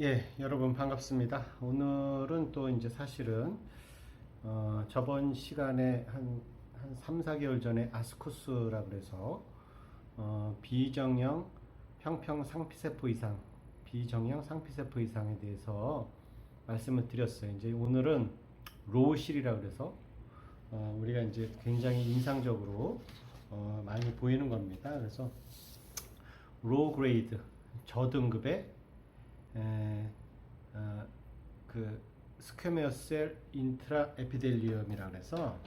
예, 여러분 반갑습니다. 오늘은 또 이제 사실은 어, 저번 시간에 한, 한 3, 4개월 전에 아스쿠스라 그래서 어, 비정형 평평 상피세포 이상, 비정형 상피세포 이상에 대해서 말씀을 드렸어요. 이제 오늘은 로우실이라 그래서 어, 우리가 이제 굉장히 인상적으로 어, 많이 보이는 겁니다. 그래서 로우 그레이드 저등급의 에, 어, 그 스퀘메어셀 인트라 에피델리움이라 그래서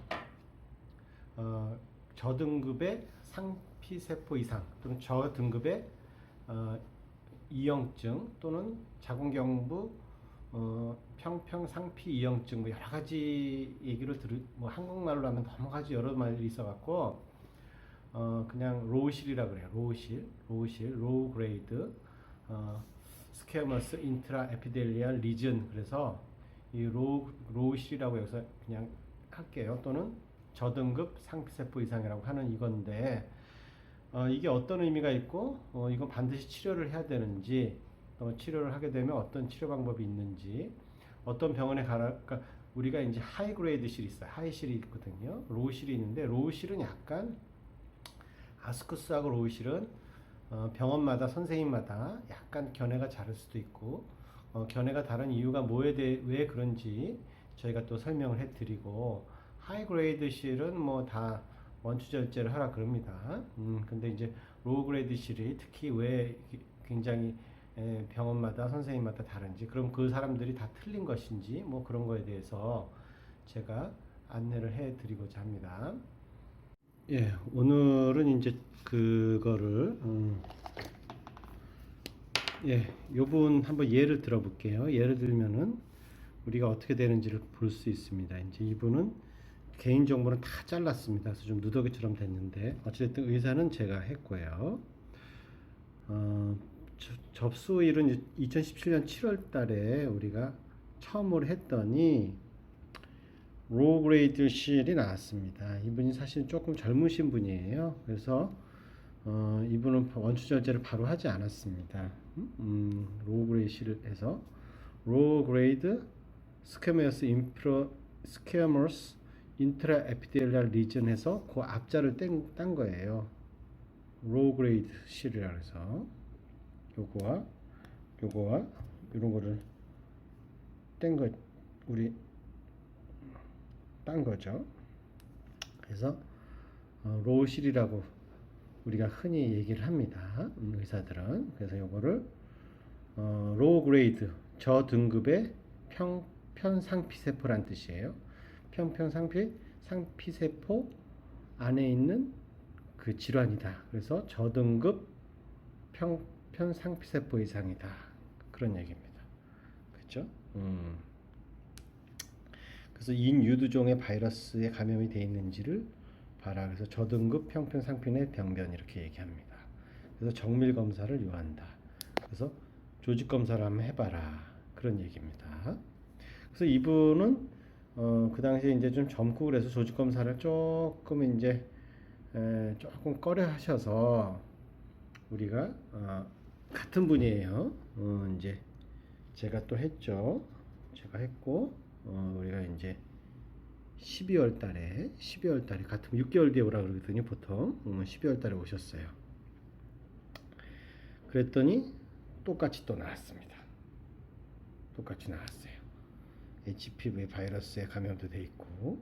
어, 저등급의 상피세포 이상 또는 저등급의 어, 이형증 또는 자궁경부 어, 평평상피 이형증 뭐 여러 가지 얘기를 들을 뭐 한국말로 하면 너무 가지 여러 말이 있어갖고 어, 그냥 로우실이라 그래요. 로우실 로우실 로우 그레이드 어, 스퀘머스 인트라 에피델리알 리전 그래서 이 로, 로우실이라고 여기서 그냥 할게요. 또는 저등급 상피세포 이상이라고 하는 이건데 어, 이게 어떤 의미가 있고 어, 이건 반드시 치료를 해야 되는지 또 치료를 하게 되면 어떤 치료 방법이 있는지 어떤 병원에 가라 그러니까 우리가 이제 하이 그레이드 실이 있어요. 하이실이 있거든요. 로우실이 있는데 로우실은 약간 아스쿠스하고 로우실은 어, 병원마다 선생님마다 약간 견해가 다를 수도 있고 어, 견해가 다른 이유가 뭐에 대해 왜 그런지 저희가 또 설명을 해드리고 하이 그레이드 실은 뭐 다 원추절제를 하라 그럽니다. 음, 근데 이제 로우 그레이드 실이 특히 왜 굉장히 에, 병원마다 선생님마다 다른지 그럼 그 사람들이 다 틀린 것인지 뭐 그런 거에 대해서 제가 안내를 해드리고자 합니다. 예, 오늘은 이제 그거를 음, 예, 요분 한번 예를 들어볼게요. 예를 들면은 우리가 어떻게 되는지를 볼 수 있습니다. 이제 이분은 개인 정보는 다 잘랐습니다. 그래서 좀 누더기처럼 됐는데 어찌됐든 의사는 제가 했고요. 어, 저- 접수일은 2017년 7월 달에 우리가 처음으로 했더니 로우 그레이드 실이 나왔습니다. 이분이 사실 조금 젊으신 분이에요. 그래서 어, 이분은 원추 절제를 바로 하지 않았습니다. 음, 음, 로우 그레이드 실에서 로우 그레이드 스퀘머스 인프로 스퀘머스 인트라 에피델리알 리전에서 그 앞자를 뗀, 딴 거예요. 로우 그레이드 실이라 해서 요거와 요거와 이런 거를 뗀 거 우리 딴 거죠. 그래서 어, 로우실이라고 우리가 흔히 얘기를 합니다. 음, 의사들은 그래서 요거를 어, 로우 그레이드 저 등급의 평 편상피세포란 뜻이에요. 평평상피 상피세포 안에 있는 그 질환이다. 그래서 저등급 평 편상피세포 이상이다. 그런 얘기입니다. 그렇죠? 음. 그래서 인유두종의 바이러스에 감염이 되어 있는지를 봐라. 그래서 저등급 평평상핀의 병변 이렇게 얘기합니다. 그래서 정밀 검사를 요한다. 그래서 조직 검사를 한번 해봐라. 그런 얘기입니다. 그래서 이분은 어, 그 당시에 이제 좀 젊고 그래서 조직 검사를 조금 이제 에, 조금 꺼려 하셔서 우리가 어, 같은 분이에요. 어, 이제 제가 또 했죠. 제가 했고 어, 이제 12월 달에 12월 달에 같은 6개월 뒤에 오라 그러거든요 보통. 음, 12월 달에 오셨어요. 그랬더니 똑같이 또 나왔습니다. 똑같이 나왔어요. HPV 바이러스에 감염도 돼 있고.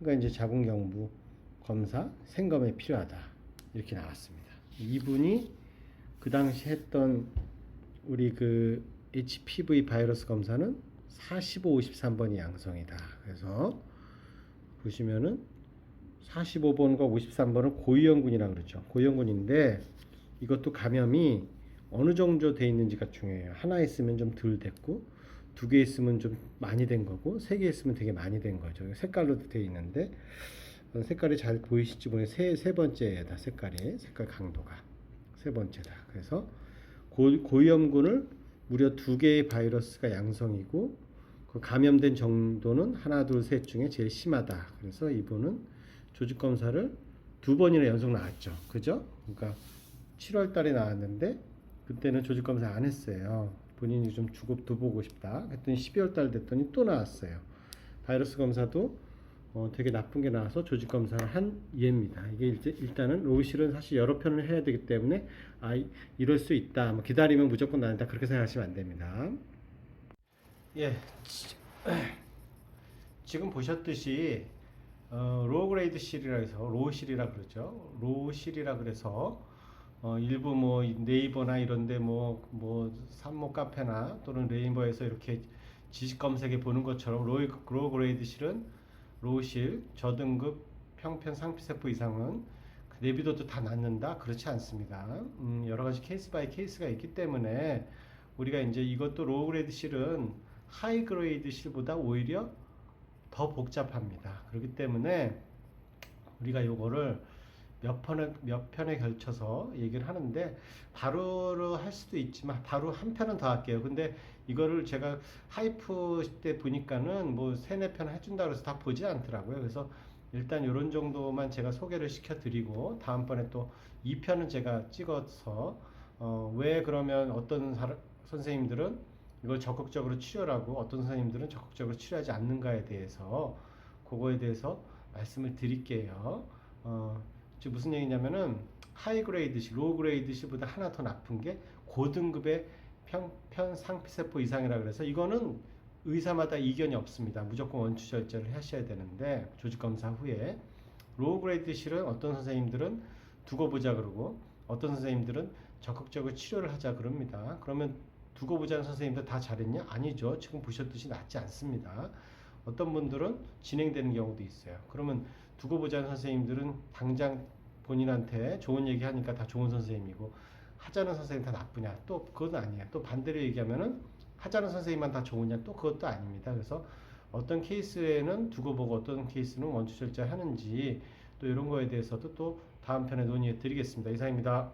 그러니까 이제 자궁경부 검사 생검에 필요하다. 이렇게 나왔습니다. 이분이 그 당시 했던 우리 그 HPV 바이러스 검사는 45, 53번이 양성이다. 그래서 보시면은 45번과 53번은 고위험군이라 그러죠. 고위험군인데 이것도 감염이 어느 정도 돼 있는지가 중요해요. 하나 있으면 좀 덜 됐고 두 개 있으면 좀 많이 된 거고 세 개 있으면 되게 많이 된 거죠. 색깔로 돼 있는데 어, 색깔이 잘 보이실지 모르겠는데 세, 세 번째다 색깔이 색깔 강도가 세 번째다. 그래서 고, 고위험군을 무려 두 개의 바이러스가 양성이고 그 감염된 정도는 하나 둘 셋 중에 제일 심하다. 그래서 이분은 조직 검사를 두 번이나 연속 나왔죠. 그죠? 그러니까 7월 달에 나왔는데 그때는 조직 검사 안 했어요. 본인이 좀 주고 두보고 싶다. 했더니 12월 달 됐더니 또 나왔어요. 바이러스 검사도 어, 되게 나쁜 게 나와서 조직 검사를 한 예입니다. 이게 일- 일단은 로우실은 사실 여러 편을 해야 되기 때문에 아 이- 이럴 수 있다. 뭐 기다리면 무조건 나는다 그렇게 생각하시면 안 됩니다. 예, 지- 지금 보셨듯이 어, 로우 그레이드 실이라 해서 로우 실이라 그러죠. 로우 실이라 그래서 어, 일부 뭐 네이버나 이런데 뭐뭐 산모 카페나 또는 네이버에서 이렇게 지식 검색해 보는 것처럼 로우, 로우 그레이드 실은 로우 실 저등급 평편 상피세포 이상은 그 내비도도 다 낳는다 그렇지 않습니다. 음, 여러 가지 케이스 바이 케이스가 있기 때문에 우리가 이제 이것도 로우 그레이드 실은 하이 그레이드 실보다 오히려 더 복잡합니다. 그렇기 때문에 우리가 요거를 몇 편에 몇 편에 걸쳐서 얘기를 하는데 바로로 할 수도 있지만 바로 한 편은 더 할게요. 근데 이거를 제가 하이프 때 보니까는 뭐 세네 편 해준다 그래서 다 보지 않더라고요. 그래서 일단 이런 정도만 제가 소개를 시켜드리고 다음번에 또 2편은 제가 찍어서 어, 왜 그러면 어떤 사람, 선생님들은 이걸 적극적으로 치료하고 어떤 선생님들은 적극적으로 치료하지 않는가에 대해서 그거에 대해서 말씀을 드릴게요. 어, 지금 무슨 얘기냐면은 하이 그레이드시, 로우 그레이드시보다 하나 더 나쁜 게 고등급의 평편 상피세포 이상이라 그래서 이거는 의사마다 이견이 없습니다. 무조건 원추 절제를 하셔야 되는데 조직 검사 후에 로우 그레이드 실은 어떤 선생님들은 두고 보자 그러고 어떤 선생님들은 적극적으로 치료를 하자 그럽니다. 그러면 두고 보자는 선생님들 다 잘했냐? 아니죠. 지금 보셨듯이 낫지 않습니다. 어떤 분들은 진행되는 경우도 있어요. 그러면 두고 보자는 선생님들은 당장 본인한테 좋은 얘기 하니까 다 좋은 선생님이고 하자는 선생님 다 나쁘냐? 또 그건 아니에요. 또 반대로 얘기하면은 하자는 선생님만 다 좋으냐? 또 그것도 아닙니다. 그래서 어떤 케이스에는 두고 보고 어떤 케이스는 원추 절제 하는지 또 이런 거에 대해서도 또 다음 편에 논의해 드리겠습니다. 이상입니다.